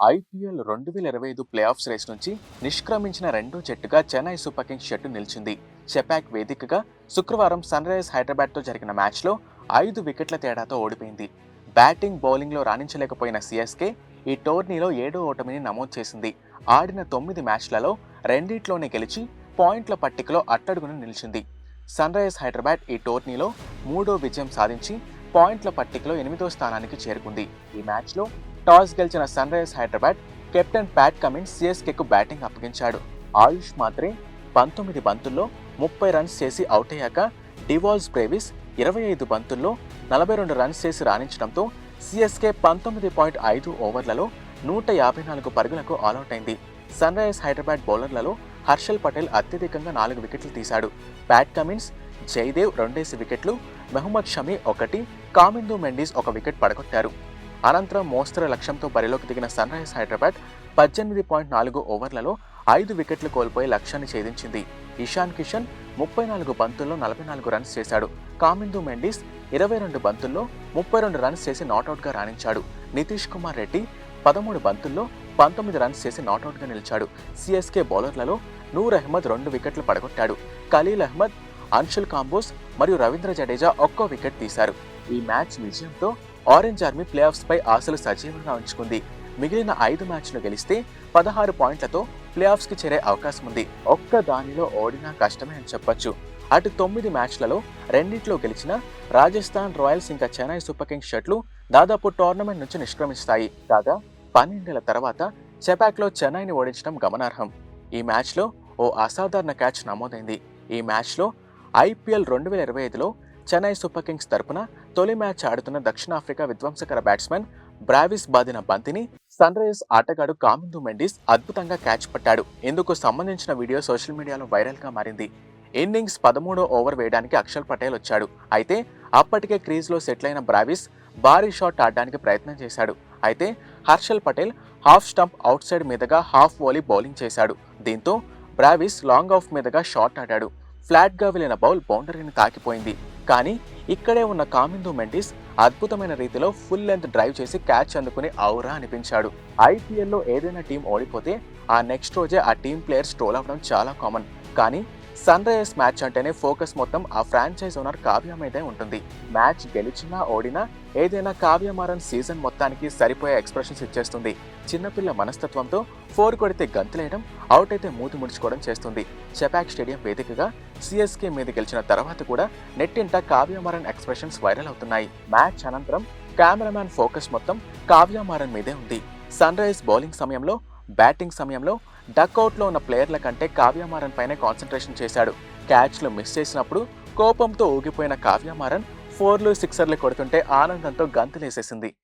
IPL రెండు వేల ఇరవై ఐదు ప్లే ఆఫ్స్ రేస్ నుంచి నిష్క్రమించిన రెండో జట్టుగా చెన్నై సూపర్ కింగ్స్ జట్టు నిలిచింది. చెపాక్ వేదికగా శుక్రవారం సన్ రైజర్స్ హైదరాబాద్తో జరిగిన మ్యాచ్లో ఐదు వికెట్ల తేడాతో ఓడిపోయింది. బ్యాటింగ్ బౌలింగ్లో రాణించలేకపోయిన సిఎస్కే ఈ టోర్నీలో ఏడో ఓటమిని నమోదు చేసింది. ఆడిన తొమ్మిది మ్యాచ్లలో రెండిట్లోనే గెలిచి పాయింట్ల పట్టికలో అట్టడుగున నిలిచింది. సన్ రైజర్స్ హైదరాబాద్ ఈ టోర్నీలో మూడో విజయం సాధించి పాయింట్ల పట్టికలో ఎనిమిదో స్థానానికి చేరుకుంది. ఈ మ్యాచ్లో టాస్ గెలిచిన Sunrisers Hyderabad captain Pat Cummins సిఎస్కేకు batting అప్పగించాడు. ఆయుష్ మాత్రే పంతొమ్మిది బంతుల్లో ముప్పై రన్స్ చేసి అవుట్ అయ్యాక డివాల్స్ బ్రేవిస్ ఇరవై ఐదు బంతుల్లో నలభై రెండు రన్స్ చేసి రాణించడంతో సిఎస్కే పంతొమ్మిది పాయింట్ ఐదు ఓవర్లలో నూట యాభై నాలుగు పరుగులకు ఆల్అౌట్ అయింది. సన్ రైజర్స్ హైదరాబాద్ బౌలర్లలో హర్షల్ పటేల్ అత్యధికంగా నాలుగు వికెట్లు తీశాడు. ప్యాట్ కమిన్స్ జయదేవ్ రెండేసి వికెట్లు మెహమ్మద్ షమీ ఒకటి కామిందు మెండిస్ ఒక వికెట్ పడగొట్టారు. అనంతరం మోస్తరు లక్ష్యంతో బరిలోకి దిగిన సన్ రైజర్స్ హైదరాబాద్ పద్దెనిమిది పాయింట్ నాలుగు ఓవర్లలో ఐదు వికెట్లు కోల్పోయి లక్ష్యాన్ని ఛేదించింది. ఇషాన్ కిషన్ ముప్పై నాలుగు బంతుల్లో నలభై నాలుగు రన్స్ చేశాడు. కామిందు మెండిస్ ఇరవై రెండు బంతుల్లో ముప్పై రెండు రన్స్ చేసి నాట్అవుట్గా రాణించాడు. నితీష్ కుమార్ రెడ్డి పదమూడు బంతుల్లో పంతొమ్మిది రన్స్ చేసి నాట్అవుట్గా నిలిచాడు. సిఎస్కే బౌలర్లలో నూర్ అహ్మద్ రెండు వికెట్లు పడగొట్టాడు. ఖలీల్ అహ్మద్ అన్షుల్ కాంబోస్ మరియు రవీంద్ర జడేజా ఒక్కో వికెట్ తీశారు. ఈ మ్యాచ్ విజయంతో ఆరెంజ్ ఆర్మీ ప్లే ఆఫ్స్పై ఆశలు సజీవంగా ఉంచుకుంది. మిగిలిన ఐదు మ్యాచ్లు గెలిస్తే పదహారు పాయింట్లతో ప్లే ఆఫ్స్కి చేరే అవకాశం ఉంది. ఒక్క దానిలో ఓడినా కష్టమే అని చెప్పొచ్చు. అటు తొమ్మిది మ్యాచ్లలో రెండింటిలో గెలిచిన రాజస్థాన్ రాయల్స్ ఇంకా చెన్నై సూపర్ కింగ్స్ షర్ట్లు దాదాపు టోర్నమెంట్ నుంచి నిష్క్రమిస్తాయి. కాగా పన్నెండేళ్ళ తర్వాత చెపాక్లో చెన్నైని ఓడించడం గమనార్హం. ఈ మ్యాచ్లో ఓ అసాధారణ క్యాచ్ నమోదైంది. ఈ మ్యాచ్లో ఐపీఎల్ రెండు వేల ఇరవై ఐదులో చెన్నై సూపర్ కింగ్స్ తరపున తొలి మ్యాచ్ ఆడుతున్న దక్షిణాఫ్రికా విధ్వంసకర బ్యాట్స్మెన్ బ్రావిస్ బాదిన బంతిని సన్ రైజర్స్ ఆటగాడు కామిందు మెండిస్ అద్భుతంగా క్యాచ్ పట్టాడు. ఇందుకు సంబంధించిన వీడియో సోషల్ మీడియాలో వైరల్గా మారింది. ఇన్నింగ్స్ పదమూడో ఓవర్ వేయడానికి అక్షల్ పటేల్ వచ్చాడు. అయితే అప్పటికే క్రీజ్లో సెటిల్ అయిన బ్రావిస్ భారీ షాట్ ఆడడానికి ప్రయత్నం చేశాడు. అయితే Harshal Patel half stump outside మీదుగా హాఫ్ ఓలీ బౌలింగ్ చేశాడు. దీంతో బ్రావిస్ లాంగ్ ఆఫ్ మీదుగా షాట్ ఆడాడు. ఫ్లాట్గా వెళ్ళిన బౌల్ బౌండరీని తాకిపోయింది. కానీ ఇక్కడే ఉన్న కామిందు మెంటిస్ అద్భుతమైన రీతిలో ఫుల్ లెంత్ డ్రైవ్ చేసి క్యాచ్ అందుకుని ఔరా అనిపించాడు. ఐపీఎల్లో ఏదైనా టీం ఓడిపోతే ఆ నెక్స్ట్ రోజే ఆ టీం ప్లేయర్స్ ట్రోల్ అవ్వడం చాలా కామన్ కానీ సన్ రైజర్స్ మ్యాచ్ అంటేనే ఫోకస్ మొత్తం ఆ ఫ్రాంచైజ్ ఓనర్ కావ్య మీదే ఉంటుంది. మ్యాచ్ గెలిచినా ఓడినా ఏదైనా కావ్యమారన్ సీజన్ మొత్తానికి సరిపోయే ఎక్స్ప్రెషన్స్ ఇచ్చేస్తుంది. చిన్నపిల్ల మనస్తత్వంతో ఫోర్ కొడితే గంతులేయడం అవుట్ అయితే మూతి ముడుచుకోవడం చేస్తుంది. చెపాక్ స్టేడియం వేదికగా సిఎస్కే మీద గెలిచిన తర్వాత కూడా నెట్టింట కావ్యమారన్ ఎక్స్ప్రెషన్స్ వైరల్ అవుతున్నాయి. మ్యాచ్ అనంతరం కెమెరామ్యాన్ ఫోకస్ మొత్తం కావ్యమారన్ మీదే ఉంది. సన్ రైజ్ బౌలింగ్ సమయంలో బ్యాటింగ్ సమయంలో డక్అవుట్లో ఉన్న ప్లేయర్ల కంటే కావ్యమారన్ పైనే కాన్సన్ట్రేషన్ చేశాడు. క్యాచ్లు మిస్ చేసినప్పుడు కోపంతో ఊగిపోయిన కావ్యమారన్ ఫోర్లు సిక్సర్లు కొడుతుంటే ఆనందంతో గంతులేసేసింది.